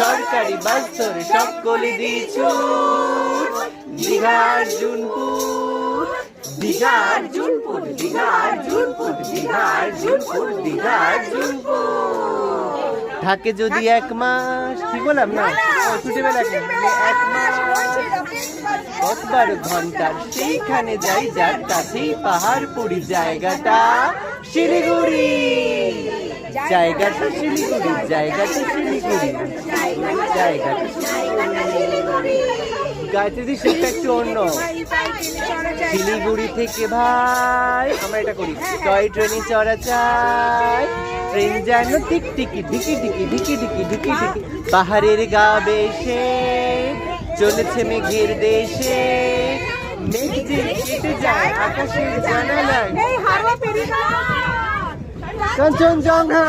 সরকারি বাস সকলে দিয়েছ দিঘার জুনপুর দীঘার জুনপুর দীঘার জুনপুর দীঘার জুনপুর দীঘার জুনপুর। থাকে যদি এক মাস কি বললাম না? ছুটে বেলা এক মাস বারো ঘণ্টার সেইখানে যাই যার কাছেই পাহাড়পুরি জায়গাটা শিলিগুড়ি জায়গাটা শিলিগুড়ি। জায়গাটা শিলিগুড়ি। জায়গাটা শিলিগুড়ি। গায়ত্রী সেটা একটু অন্য। শিলিগুড়ি থেকে ভাই আমরা এটা করি। টয় ট্রেনে চড়া চাই। ট্রেন যেন টিক টিকি ঢিকি ঢিকি ঢিকি ঢিকি ঢিকি ঢিকি। পাহাড়ের গা বেশে চলেছে মেঘের দেশে। মেঘ যে কেটে যায় আকাশের জানালায় কাঞ্চনজঙ্ঘা